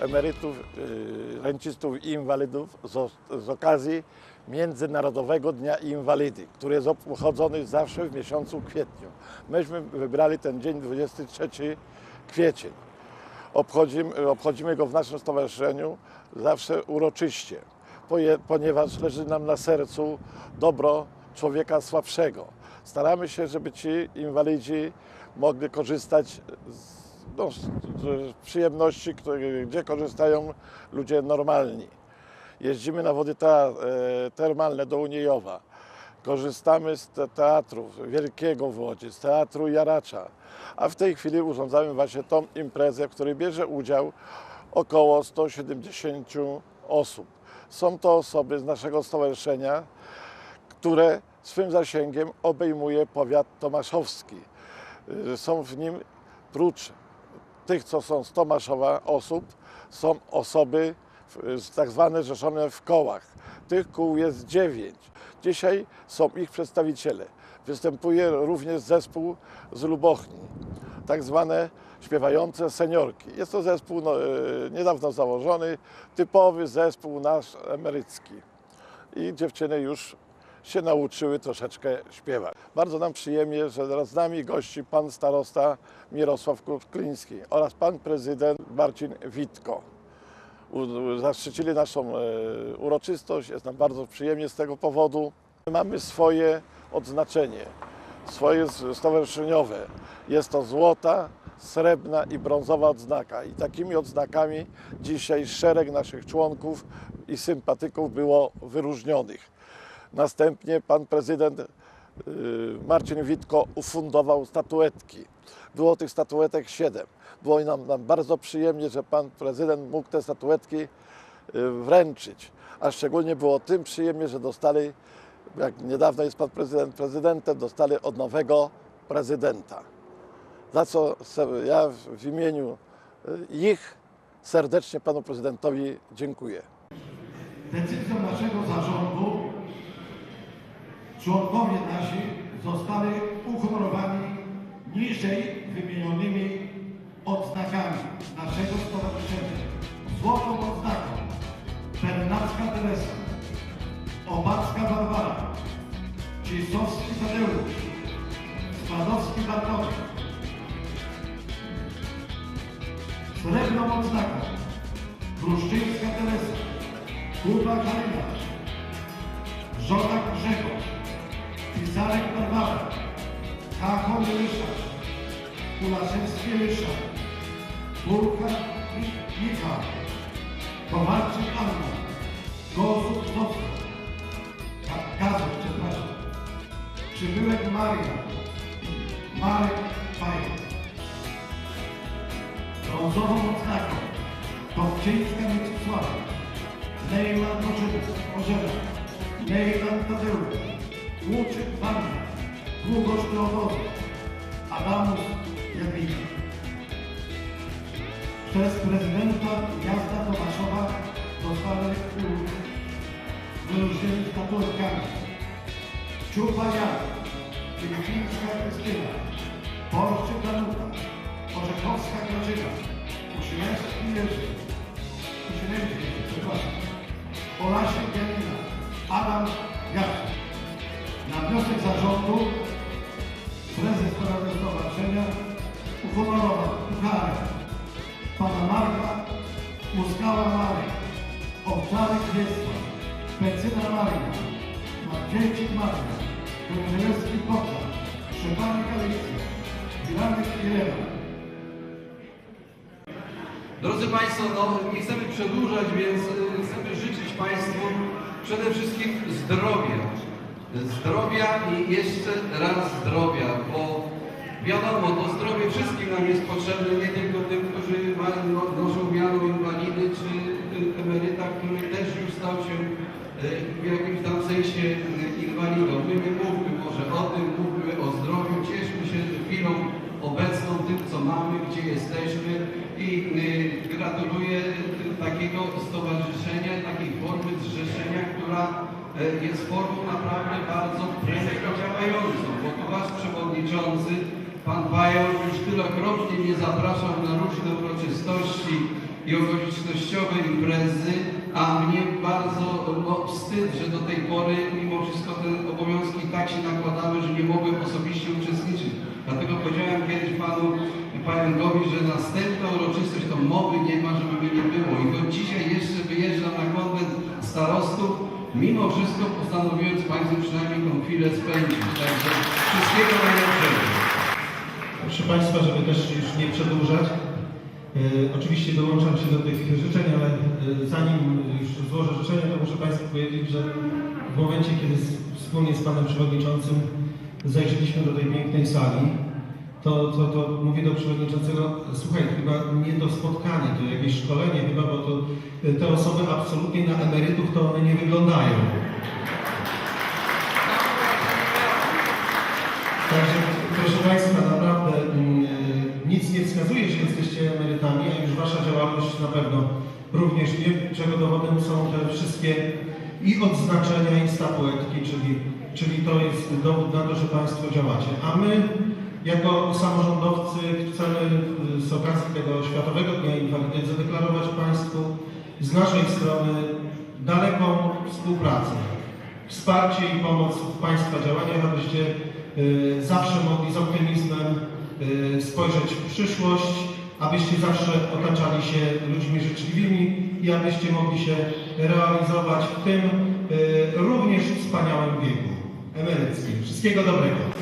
emerytów, yy, rencistów i inwalidów z, z okazji Międzynarodowego Dnia Inwalidy, który jest obchodzony zawsze w miesiącu kwietniu. Myśmy wybrali ten dzień 23 kwiecień. Obchodzimy, obchodzimy go w naszym stowarzyszeniu zawsze uroczyście, ponieważ leży nam na sercu dobro człowieka słabszego. Staramy się, żeby ci inwalidzi mogli korzystać z, no, przyjemności, które, gdzie korzystają ludzie normalni. Jeździmy na wody te, e, termalne do Uniejowa. Korzystamy z te, teatrów Wielkiego w Łodzi, z Teatru Jaracza. A w tej chwili urządzamy właśnie tą imprezę, w której bierze udział około 170 osób. Są to osoby z naszego stowarzyszenia, które swym zasięgiem obejmuje powiat tomaszowski. Y, Są w nim prócz tych, co są z Tomaszowa osób, są osoby tak zwane rzeszone w kołach. Tych kół jest dziewięć. Dzisiaj są ich przedstawiciele. Występuje również zespół z Lubochni, tak zwane śpiewające seniorki. Jest to zespół no, y, niedawno założony, typowy zespół nasz emerycki. I dziewczyny już się nauczyły troszeczkę śpiewać. Bardzo nam przyjemnie, że z nami gości pan starosta Mirosław Kukliński oraz pan prezydent Marcin Witko. Zaszczycili naszą e, uroczystość, jest nam bardzo przyjemnie z tego powodu. Mamy swoje odznaczenie, swoje stowarzyszeniowe. Jest to złota, srebrna i brązowa odznaka. I takimi odznakami dzisiaj szereg naszych członków i sympatyków było wyróżnionych. Następnie pan prezydent Marcin Witko ufundował statuetki. Było tych statuetek siedem. Było nam, nam bardzo przyjemnie, że pan prezydent mógł te statuetki y, wręczyć. A szczególnie było tym przyjemnie, że dostali, jak niedawno jest pan prezydent prezydentem, dostali od nowego prezydenta. Za co ja w- w imieniu y, ich serdecznie panu prezydentowi dziękuję. Decyzją naszego zarządu członkowie nasi zostali uhonorowani niżej wymienionymi odznakami naszego stowarzyszenia. Złotą odznaką Bernacka Teresa, Obacka Barbara, Cisowski Tadeusz, Składowski Bartłomiej. Srebrną odznaką Bruszczyńska Teresa, Kuba Kalina, Grzegorz, Pizarek Barbara, Kachon Ryszard, Kulaszewski Ryszard, Burka Mi- Michał, Kowalczyk Anna, Zofia, Ga- Gazów, przepraszam, Przybyłek Maria, Marek Pajer. Brązową odznaką Kopczyńska Mieczysława, Lejlan Orzena, Lejlan Tadeusz, Łuczyk Wanda, Długosz Teodory, Adamus Jadwiga. Przez prezydenta miasta Tomaszowa zostały u- wyróżnieni statuetkami Czupa Jan, Filipińska Krystyna, Porczyk Danuta, Orzechowska Grażyna, Uszylewski Jerzy, Uszylewski, przepraszam, Olasiek Janina, Adam Jacek. Na wniosek zarządu prezes Rady Stowarzyszenia uhonorował pucharem pana Marka Muskała Marek, Owczarek Wiesław, Pecyna Maria, Mardziejczyk Maria, Kędzierewski Potar, Szczepanek Alicja, Filanek Irena. Drodzy Państwo, no, nie chcemy przedłużać, więc y, chcemy życzyć Państwu przede wszystkim zdrowia. Zdrowia i jeszcze raz zdrowia, bo wiadomo, to zdrowie wszystkim nam jest potrzebne, nie tylko tym, którzy no, noszą miano inwalidy, czy emeryta, który też już stał się y, w jakimś tam sensie y, inwalidą. My nie mówmy może o tym, mówmy o zdrowiu, cieszmy się chwilą obecną, tym co mamy, gdzie jesteśmy i y, gratuluję takiego stowarzyszenia, takiej formy zrzeszenia, która y, jest formą naprawdę bardzo prędko działającą, bo tu Wasz Przewodniczący, Pan Pająk już wielokrotnie mnie zapraszał na różne uroczystości i okolicznościowe imprezy, a mnie bardzo no, wstyd, że do tej pory mimo wszystko te obowiązki tak się nakładały, że nie mogłem osobiście uczestniczyć. Dlatego powiedziałem kiedyś panu Pająkowi, że następna uroczystość to mowy nie ma, żeby mnie nie było. I choć dzisiaj jeszcze wyjeżdżam na konwent starostów, mimo wszystko postanowiłem z Państwem przynajmniej tą chwilę spędzić. Także wszystkiego najlepszego. Proszę Państwa, żeby też już nie przedłużać, e, oczywiście dołączam się do tych życzeń, ale e, zanim już złożę życzenia, to muszę Państwu powiedzieć, że w momencie, kiedy z, wspólnie z Panem Przewodniczącym zajrzeliśmy do tej pięknej sali, to, to, to mówię do Przewodniczącego, słuchaj, chyba nie to spotkanie, to jakieś szkolenie chyba, bo to e, te osoby absolutnie na emerytów to one nie wyglądają. Także, proszę Państwa, naprawdę mm, e, nic nie wskazuje, że jesteście emerytami, a już Wasza działalność na pewno również nie, czego dowodem są te wszystkie i odznaczenia, i statuetki, czyli, czyli to jest dowód na to, że Państwo działacie. A my, jako samorządowcy, chcemy y, z okazji tego Światowego Dnia Inwalidy zadeklarować Państwu z naszej strony daleką współpracę wsparcie i pomoc w Państwa działaniach, abyście y, zawsze mogli z optymizmem y, spojrzeć w przyszłość, abyście zawsze otaczali się ludźmi życzliwymi i abyście mogli się realizować w tym również wspaniałym wieku emeryckim. Wszystkiego dobrego.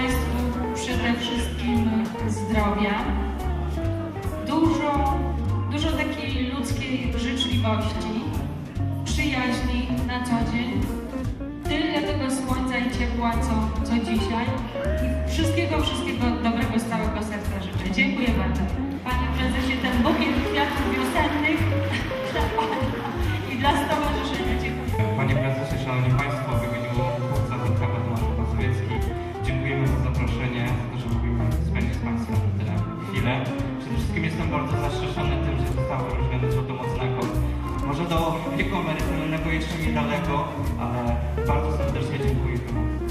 Państwu przede wszystkim zdrowia, dużo, dużo takiej ludzkiej życzliwości, przyjaźni na co dzień, tyle tego słońca i ciepła, co, co dzisiaj. I wszystkiego, wszystkiego dobrego z całego serca życzę. Dziękuję bardzo. Panie prezesie, ten bukiet kwiatów wieku emerytalnego jeszcze niedaleko, ale bardzo serdecznie dziękuję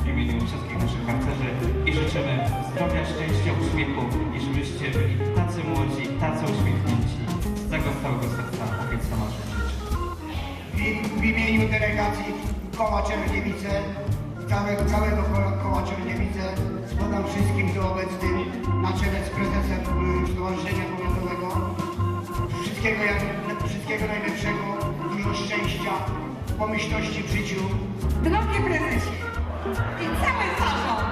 w imieniu wszystkich naszych harcerzy i życzymy zdrowia, szczęścia, uśmiechu i żebyście byli tacy młodzi, tacy uśmiechnięci. Z tego całego serca ojciec Tomasz życzę. W, w imieniu delegacji Koła Czerniewice, całego, całego koła, Czerniewice składam wszystkim tu obecnym na czele z prezesem y, Stowarzyszenia Powiatowego wszystkiego, wszystkiego najlepszego, dużo szczęścia, pomyślności w życiu. Drogie prezesie i cały zarząd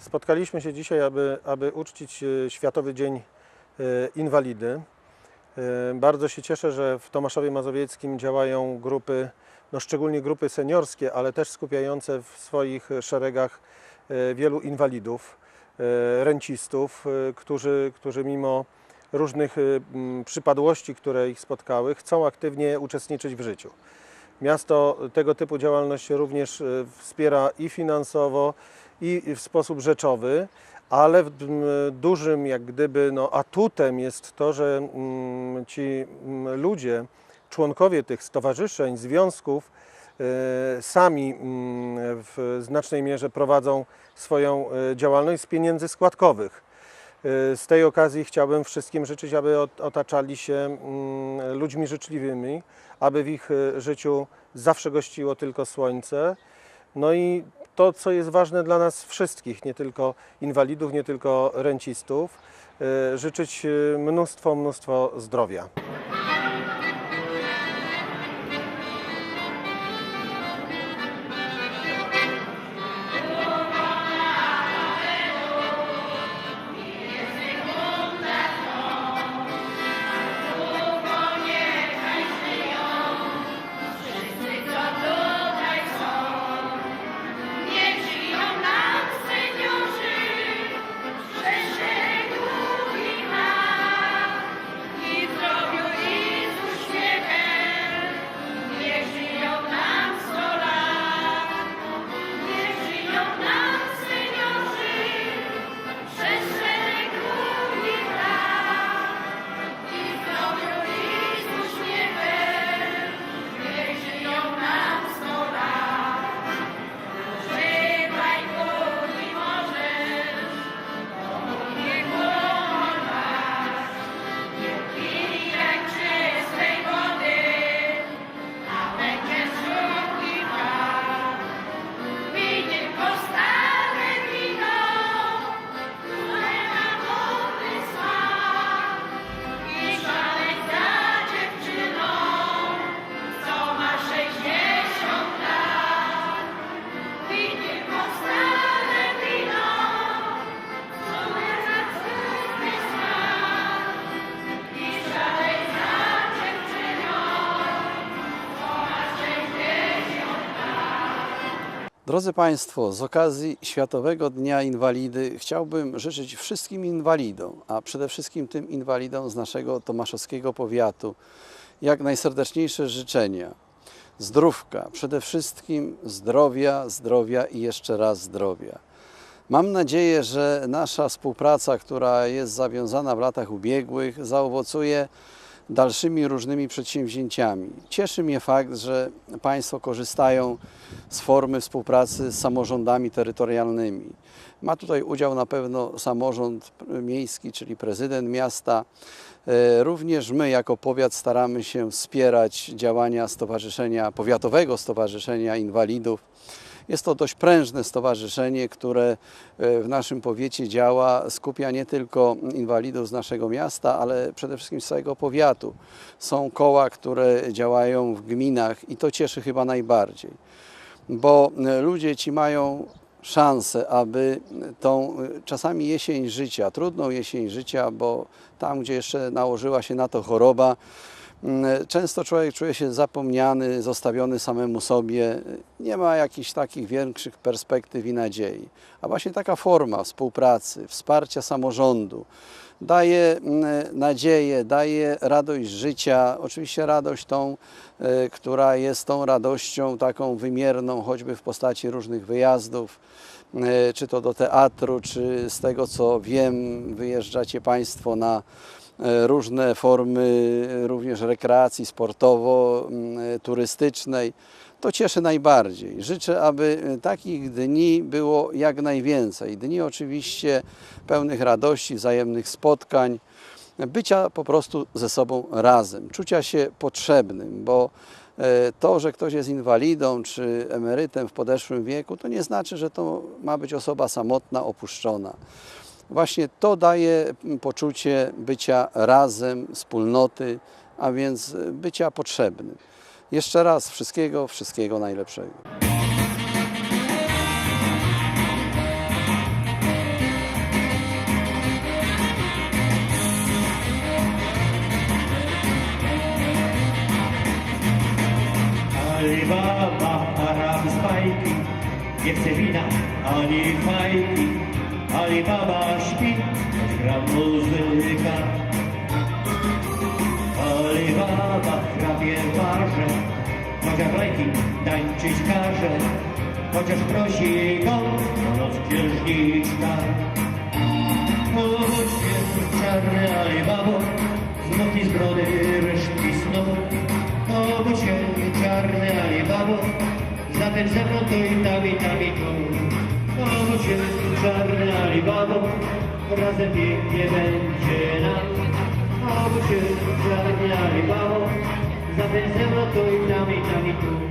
Spotkaliśmy się dzisiaj, aby, aby uczcić e, Światowy Dzień e, Inwalidy. E, Bardzo się cieszę, że w Tomaszowie Mazowieckim działają grupy, no szczególnie grupy seniorskie, ale też skupiające w swoich szeregach wielu inwalidów, rencistów, którzy, którzy mimo różnych przypadłości, które ich spotkały, chcą aktywnie uczestniczyć w życiu. Miasto tego typu działalność również wspiera i finansowo, i w sposób rzeczowy, ale dużym jak gdyby no, atutem jest to, że mm, ci mm, ludzie, członkowie tych stowarzyszeń, związków e, sami mm, w znacznej mierze prowadzą swoją e, działalność z pieniędzy składkowych. E, Z tej okazji chciałbym wszystkim życzyć, aby ot- otaczali się ludźmi życzliwymi, aby w ich życiu zawsze gościło tylko słońce. No i to, co jest ważne dla nas wszystkich, nie tylko inwalidów, nie tylko rencistów, e, życzyć e, mnóstwo, mnóstwo zdrowia. Drodzy Państwo, z okazji Światowego Dnia Inwalidy chciałbym życzyć wszystkim inwalidom, a przede wszystkim tym inwalidom z naszego tomaszowskiego powiatu, jak najserdeczniejsze życzenia. Zdrówka, przede wszystkim zdrowia, zdrowia i jeszcze raz zdrowia. Mam nadzieję, że nasza współpraca, która jest zawiązana w latach ubiegłych, zaowocuje dalszymi różnymi przedsięwzięciami. Cieszy mnie fakt, że Państwo korzystają z formy współpracy z samorządami terytorialnymi. Ma tutaj udział na pewno samorząd miejski, czyli prezydent miasta. E, Również my jako powiat staramy się wspierać działania Stowarzyszenia, Powiatowego Stowarzyszenia Inwalidów. Jest to dość prężne stowarzyszenie, które e, w naszym powiecie działa, skupia nie tylko inwalidów z naszego miasta, ale przede wszystkim z całego powiatu. Są koła, które działają w gminach i to cieszy chyba najbardziej, bo e, ludzie ci mają szansę, aby tą e, czasami jesień życia, trudną jesień życia, bo tam, gdzie jeszcze nałożyła się na to choroba, Często człowiek czuje się zapomniany, zostawiony samemu sobie, nie ma jakichś takich większych perspektyw i nadziei. A właśnie taka forma współpracy, wsparcia samorządu daje mm, nadzieję, daje radość życia, oczywiście radość tą, e, która jest tą radością taką wymierną, choćby w postaci różnych wyjazdów, e, czy to do teatru, czy z tego co wiem, wyjeżdżacie Państwo na e, różne formy również rekreacji sportowo-turystycznej. To cieszy najbardziej. Życzę, aby e, takich dni było jak najwięcej. Dni oczywiście pełnych radości, wzajemnych spotkań, bycia po prostu ze sobą razem, czucia się potrzebnym, bo e, to, że ktoś jest inwalidą czy emerytem w podeszłym wieku, to nie znaczy, że to ma być osoba samotna, opuszczona właśnie to daje poczucie bycia razem, wspólnoty, a więc bycia potrzebnym. Jeszcze raz wszystkiego, wszystkiego najlepszego. Alibaba, Arab nie chce wina ani fajki. Alibaba śpi, gra muzyka. Alibaba hrabie barze, chociaż lajki tańczyć każe, chociaż prosi go noc księżniczka. Chodź się, czarny Alibabo, znów i brody resztki snu. Obudź się, czarny Alibabo, zatem ze mną tu i tam i tam i tu. Obudź się, czarny Alibabo, razem pięknie będzie nam. Obudź się, czarny Alibabo, zatem ze mną tu i tam